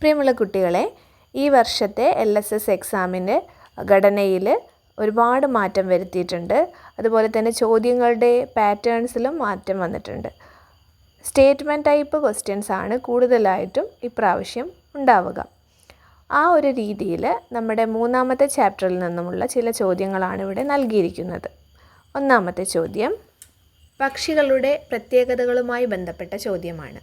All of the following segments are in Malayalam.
പ്രിയമുള്ള കുട്ടികളെ ഈ വർഷത്തെ എൽ എസ് എസ് എക്സാമിന്റെ ഘടനയിൽ ഒരുപാട് മാറ്റം വരുത്തിയിട്ടുണ്ട്. അതുപോലെ തന്നെ ചോദ്യങ്ങളുടെ പാറ്റേൺസിലും മാറ്റം വന്നിട്ടുണ്ട്. സ്റ്റേറ്റ്മെന്റ് ടൈപ്പ് ക്വസ്റ്റ്യൻസ് ആണ് കൂടുതലായിട്ടും ഇപ്രാവശ്യം ഉണ്ടാവുക. ആ ഒരു രീതിയിൽ നമ്മുടെ മൂന്നാമത്തെ ചാപ്റ്ററിൽ നിന്നുമുള്ള ചില ചോദ്യങ്ങളാണ് ഇവിടെ നൽകിയിരിക്കുന്നത്. ഒന്നാമത്തെ ചോദ്യം പക്ഷികളുടെ പ്രത്യേകതകളുമായി ബന്ധപ്പെട്ട ചോദ്യമാണ്.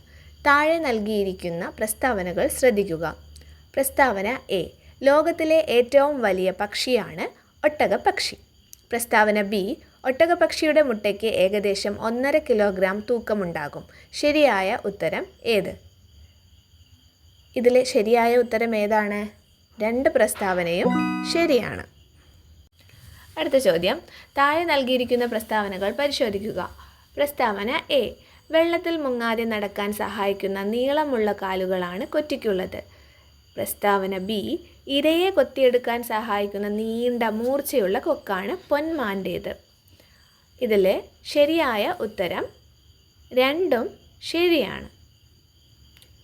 താഴെ നൽകിയിരിക്കുന്ന പ്രസ്താവനകൾ ശ്രദ്ധിക്കുക. പ്രസ്താവന എ. ലോകത്തിലെ ഏറ്റവും വലിയ പക്ഷിയാണ് ഒട്ടകപ്പക്ഷി. പ്രസ്താവന ബി. ഒട്ടകപ്പക്ഷിയുടെ മുട്ടയ്ക്ക് ഏകദേശം ഒന്നര കിലോഗ്രാം തൂക്കമുണ്ടാകും. ശരിയായ ഉത്തരം ഏത്? ഇതിലെ ശരിയായ ഉത്തരം ഏതാണ്? രണ്ട് പ്രസ്താവനയും ശരിയാണ്. അടുത്ത ചോദ്യം. താഴെ നൽകിയിരിക്കുന്ന പ്രസ്താവനകൾ പരിശോധിക്കുക. പ്രസ്താവന എ. വെള്ളത്തിൽ മുങ്ങാതെ നടക്കാൻ സഹായിക്കുന്ന നീളമുള്ള കാലുകളാണ് കൊറ്റിക്കുള്ളത്. പ്രസ്താവന ബി ഇരയെ കൊത്തിയെടുക്കാൻ സഹായിക്കുന്ന നീണ്ട മൂർച്ചയുള്ള കൊക്കാണ് പൊന്മാന്റേത് ഇതിലെ ശരിയായ ഉത്തരം രണ്ടും ശരിയാണ്.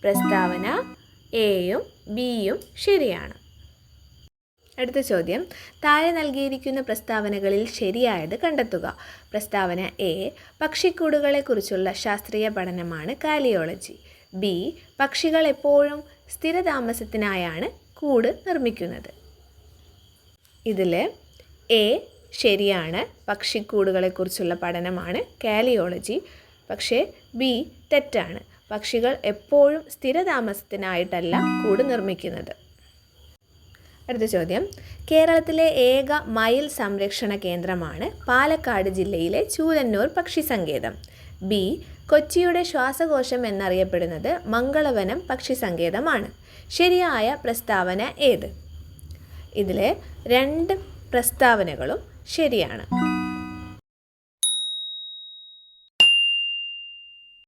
പ്രസ്താവന എയും ബിയും ശരിയാണ്. അടുത്ത ചോദ്യം. താഴെ നൽകിയിരിക്കുന്ന പ്രസ്താവനകളിൽ ശരിയായത് കണ്ടെത്തുക. പ്രസ്താവന എ പക്ഷിക്കൂടുകളെക്കുറിച്ചുള്ള ശാസ്ത്രീയ പഠനമാണ് കാലിയോളജി. ബി പക്ഷികൾ എപ്പോഴും സ്ഥിരതാമസത്തിനായാണ് കൂട് നിർമ്മിക്കുന്നത്. ഇതിൽ എ ശരിയാണ് പക്ഷിക്കൂടുകളെക്കുറിച്ചുള്ള പഠനമാണ് കാലിയോളജി. പക്ഷേ ബി തെറ്റാണ്. പക്ഷികൾ എപ്പോഴും സ്ഥിരതാമസത്തിനായിട്ടല്ല കൂട് നിർമ്മിക്കുന്നത്. അടുത്ത ചോദ്യം. കേരളത്തിലെ ഏക മയിൽ സംരക്ഷണ കേന്ദ്രമാണ് പാലക്കാട് ജില്ലയിലെ ചൂരന്നൂർ പക്ഷി സങ്കേതം. ബി. കൊച്ചിയുടെ ശ്വാസകോശം എന്നറിയപ്പെടുന്നത് മംഗളവനം പക്ഷി സങ്കേതമാണ്. ശരിയായ പ്രസ്താവന ഏത്? ഇതിലെ രണ്ട് പ്രസ്താവനകളും ശരിയാണ്.